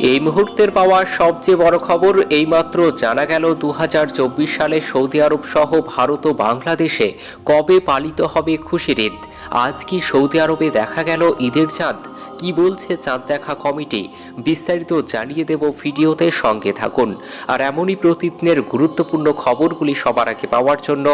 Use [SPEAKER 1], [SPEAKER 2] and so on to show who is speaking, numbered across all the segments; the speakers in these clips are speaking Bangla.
[SPEAKER 1] এই মুহূর্তের পাওয়া সবচেয়ে বড় খবর এইমাত্র জানা গেল দু হাজার চব্বিশ সালে সৌদি আরব সহ ভারত ও বাংলাদেশে কবে পালিত হবে খুশির ঈদ? আজ কি সৌদি আরবে দেখা গেল ঈদের চাঁদ? কি বলছে চাঁদ দেখা কমিটি? বিস্তারিত জানিয়ে দেব ভিডিওতে সঙ্গে থাকুন। আর এমনই প্রতিদিনের গুরুত্বপূর্ণ খবরগুলি সবার আগে পাওয়ার জন্য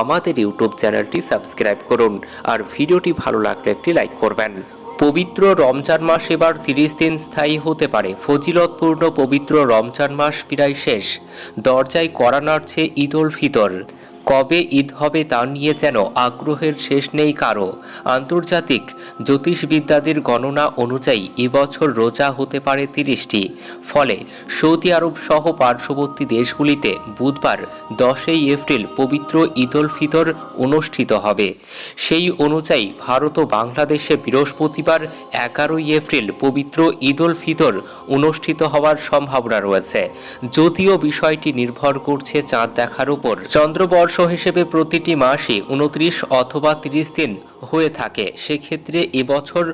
[SPEAKER 1] আমাদের ইউটিউব চ্যানেলটি সাবস্ক্রাইব করুন। আর ভিডিওটি ভালো লাগলে একটি লাইক করবেন। পবিত্র রমজান মাস এবার তিরিশ দিন স্থায়ী হতে পারে। ফজিলতপূর্ণ পবিত্র রমজান মাস প্রায় শেষ। দরজায় করা চেয়ে ঈদ ফিতর। কবে ঈদ হবে তা নিয়ে যেন আগ্রহের শেষ নেই কারও। আন্তর্জাতিক জ্যোতিষবিদ্যাদের গণনা অনুযায়ী এবছর রোজা হতে পারে তিরিশটি। ফলে সৌদি আরব সহ পার্শ্ববর্তী দেশগুলিতে বুধবার দশই এপ্রিল পবিত্র ঈদ উল ফিতর অনুষ্ঠিত হবে। সেই অনুযায়ী ভারত ও বাংলাদেশে বৃহস্পতিবার এগারোই এপ্রিল পবিত্র ঈদ উল ফিতর অনুষ্ঠিত হওয়ার সম্ভাবনা রয়েছে। যদিও বিষয়টি নির্ভর করছে চাঁদ দেখার উপর। চন্দ্রবর্ষ হিসেবে প্রতিটি মাসে উনত্রিশ অথবা তিরিশ দিন হয়ে থাকে। সেক্ষেত্রে এবছর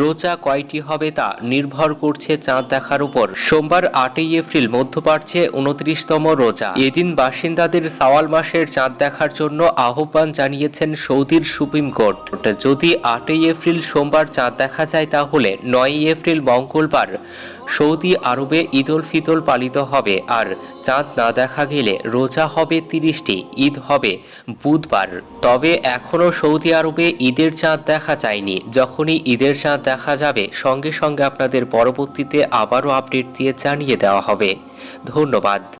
[SPEAKER 1] রোজা কয়টি হবে তা নির্ভর করছে চাঁদ দেখার উপর। সোমবার আটই এপ্রিল মধ্য মধ্যপ্রাচ্যে উনত্রিশতম রোজা। এদিন বাসিন্দাদের সাওয়াল মাসের চাঁদ দেখার জন্য আহ্বান জানিয়েছেন সৌদির সুপ্রিম কোর্ট। যদি আটই এপ্রিল সোমবার চাঁদ দেখা যায় তাহলে নয়ই এপ্রিল মঙ্গলবার সৌদি আরবে ঈদ উল ফিতর পালিত হবে। আর চাঁদ না দেখা গেলে রোজা হবে তিরিশটি, ঈদ হবে বুধবার। তবে এখনও সৌদি আরবে ঈদের চাঁদ দেখা যায়নি। যখনই ঈদের চাঁদ দেখা যাবে, সঙ্গে সঙ্গে আপনাদের পরবর্তীতে আবারও আপডেট দিয়ে জানিয়ে দেওয়া হবে। ধন্যবাদ।